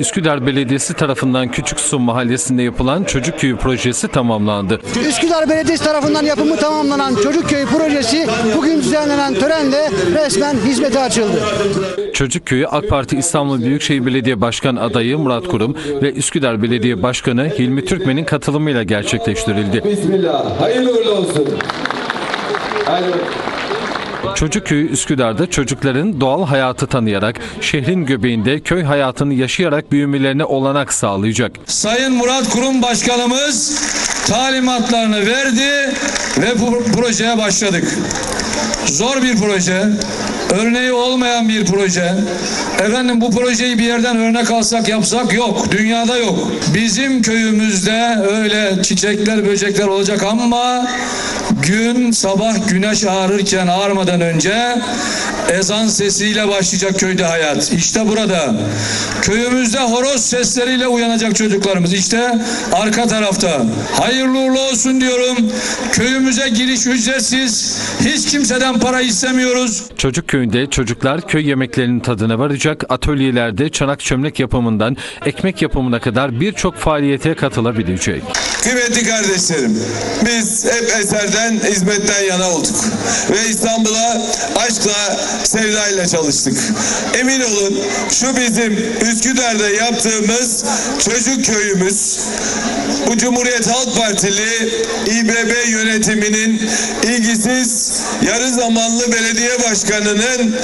Üsküdar Belediyesi tarafından Küçüksu Mahallesi'nde yapılan Çocuk Köyü projesi tamamlandı. Üsküdar Belediyesi tarafından yapımı tamamlanan Çocukköy projesi bugün düzenlenen törenle resmen hizmete açıldı. Çocuk Köyü AK Parti İstanbul Büyükşehir Belediye Başkan adayı Murat Kurum ve Üsküdar Belediye Başkanı Hilmi Türkmen'in katılımıyla gerçekleştirildi. Bismillah. Hayırlı uğurlu olsun. Hadi. Çocuk Köyü Üsküdar'da çocukların doğal hayatı tanıyarak şehrin göbeğinde köy hayatını yaşayarak büyümelerine olanak sağlayacak. Sayın Murat Kurum Başkanımız talimatlarını verdi ve bu projeye başladık. Zor bir proje, örneği olmayan bir proje. Efendim bu projeyi bir yerden örnek alsak yapsak yok, dünyada yok. Bizim köyümüzde öyle çiçekler, böcekler olacak ama gün sabah güneş ağarırken ağarmadan önce ezan sesiyle başlayacak köyde hayat. İşte burada. Köyümüzde horoz sesleriyle uyanacak çocuklarımız. İşte arka tarafta. Hayırlı uğurlu olsun diyorum. Köyümüze giriş ücretsiz. Hiç kimseden para istemiyoruz. Çocuk Köyü'nde çocuklar köy yemeklerinin tadına varacak, atölyelerde çanak çömlek yapımından ekmek yapımına kadar birçok faaliyete katılabilecek. Kıymetli kardeşlerim, biz hep eserden, hizmetten yana olduk. Ve İstanbul'a aşkla, sevdayla çalıştık. Emin olun şu bizim Üsküdar'da yaptığımız çocuk köyümüz, bu Cumhuriyet Halk Partili İBB yönetiminin ilgisiz yarı zamanlı belediye başkanının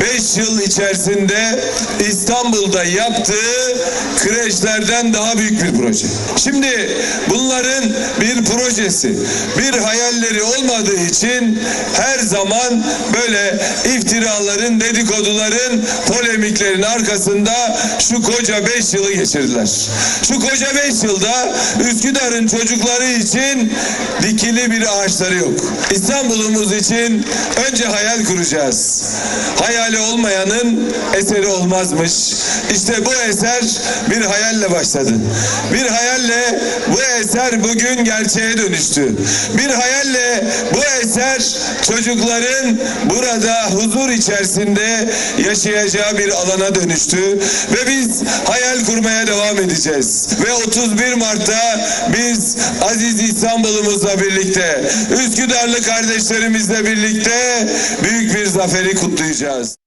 5 yıl içerisinde İstanbul'da yaptığı kreşlerden daha büyük bir proje. Şimdi bunların bir projesi, bir hayalleri olmadığı için her zaman böyle iftiraların, dedikoduların, polemiklerin arkasında şu koca 5 yılı geçirdiler. Şu koca 5 yılda Üsküdar'ın çocukları için dikili bir ağaçları yok. İstanbul'umuz için önce hayal kuracağız. Hayali olmayanın eseri olmazmış. İşte bu eser bir hayalle başladı. Bir hayalle bu eser bugün gerçeğe dönüştü. Bir hayalle bu eser çocukların burada huzur içerisinde yaşayacağı bir alana dönüştü. Ve biz hayal kurmaya devam edeceğiz. Ve 31 Mart'ta biz Aziz İstanbul'umuzla birlikte, Üsküdarlı kardeşlerimizle birlikte büyük bir zaferi kutlayacağız.